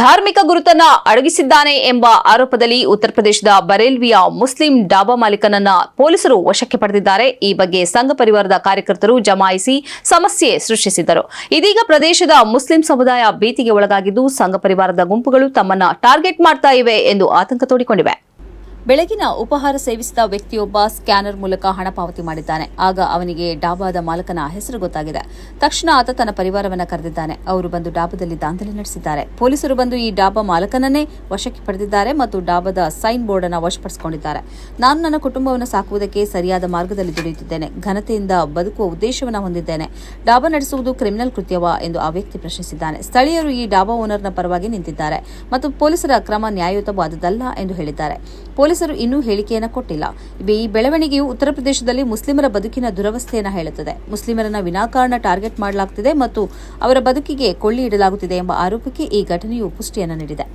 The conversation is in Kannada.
ಧಾರ್ಮಿಕ ಗುರುತನ್ನ ಅಡಗಿಸಿದ್ದಾನೆ ಎಂಬ ಆರೋಪದಲ್ಲಿ ಉತ್ತರ ಪ್ರದೇಶದ ಬರೇಲ್ವಿಯ ಮುಸ್ಲಿಂ ಡಾಬಾ ಮಾಲೀಕನನ್ನ ಪೊಲೀಸರು ವಶಕ್ಕೆ ಪಡೆದಿದ್ದಾರೆ. ಈ ಬಗ್ಗೆ ಸಂಘ ಪರಿವಾರದ ಕಾರ್ಯಕರ್ತರು ಜಮಾಯಿಸಿ ಸಮಸ್ಯೆ ಸೃಷ್ಟಿಸಿದ್ದರು. ಇದೀಗ ಪ್ರದೇಶದ ಮುಸ್ಲಿಂ ಸಮುದಾಯ ಭೀತಿಗೆ ಒಳಗಾಗಿದ್ದು, ಸಂಘ ಪರಿವಾರದ ಗುಂಪುಗಳು ತಮ್ಮನ್ನ ಟಾರ್ಗೆಟ್ ಮಾಡ್ತಾ ಇವೆ ಎಂದು ಆತಂಕ ತೋಡಿಕೊಂಡಿವೆ. ಬೆಳಗಿನ ಉಪಹಾರ ಸೇವಿಸಿದ ವ್ಯಕ್ತಿಯೊಬ್ಬ ಸ್ಕ್ಯಾನರ್ ಮೂಲಕ ಹಣ ಪಾವತಿ ಮಾಡಿದ್ದಾನೆ. ಆಗ ಅವನಿಗೆ ಡಾಬಾದ ಮಾಲಕನ ಹೆಸರು ಗೊತ್ತಾಗಿದೆ. ತಕ್ಷಣ ಆತ ತನ್ನ ಪರಿವಾರವನ್ನ ಕರೆದಿದ್ದಾನೆ. ಅವರು ಬಂದು ಡಾಬಾದಲ್ಲಿ ದಾಂಧಲೆ ನಡೆಸಿದ್ದಾರೆ. ಪೊಲೀಸರು ಬಂದು ಈ ಡಾಬಾ ಮಾಲಕನನ್ನೇ ವಶಕ್ಕೆ ಪಡೆದಿದ್ದಾರೆ ಮತ್ತು ಡಾಬಾದ ಸೈನ್ ಬೋರ್ಡ್ ಅನ್ನು ವಶಪಡಿಸಿಕೊಂಡಿದ್ದಾರೆ. ನಾನು ನನ್ನ ಕುಟುಂಬವನ್ನು ಸಾಕುವುದಕ್ಕೆ ಸರಿಯಾದ ಮಾರ್ಗದಲ್ಲಿ ದುಡಿಯುತ್ತಿದ್ದೇನೆ. ಘನತೆಯಿಂದ ಬದುಕುವ ಉದ್ದೇಶವನ್ನು ಹೊಂದಿದ್ದೇನೆ. ಡಾಬಾ ನಡೆಸುವುದು ಕ್ರಿಮಿನಲ್ ಕೃತ್ಯವಾ ಎಂದು ಆ ವ್ಯಕ್ತಿ ಪ್ರಶ್ನಿಸಿದ್ದಾನೆ. ಸ್ಥಳೀಯರು ಈ ಡಾಬಾ ಓನರ್ನ ಪರವಾಗಿ ನಿಂತಿದ್ದಾರೆ ಮತ್ತು ಪೊಲೀಸರ ಕ್ರಮ ನ್ಯಾಯಯುತವಾದುದಲ್ಲ ಎಂದು ಹೇಳಿದ್ದಾರೆ. ಪೊಲೀಸರು ಇನ್ನೂ ಹೇಳಿಕೆಯನ್ನು ಕೊಟ್ಟಿಲ್ಲ. ಈ ಬೆಳವಣಿಗೆಯು ಉತ್ತರ ಪ್ರದೇಶದಲ್ಲಿ ಮುಸ್ಲಿಮರ ಬದುಕಿನ ದುರವಸ್ಥೆಯನ್ನು ಹೇಳುತ್ತದೆ. ಮುಸ್ಲಿಮರನ್ನ ವಿನಾಕಾರಣ ಟಾರ್ಗೆಟ್ ಮಾಡಲಾಗುತ್ತಿದೆ ಮತ್ತು ಅವರ ಬದುಕಿಗೆ ಕೊಳ್ಳಿ ಇಡಲಾಗುತ್ತಿದೆ ಎಂಬ ಆರೋಪಕ್ಕೆ ಈ ಘಟನೆಯು ಪುಷ್ಟಿಯನ್ನು ನೀಡಿದೆ.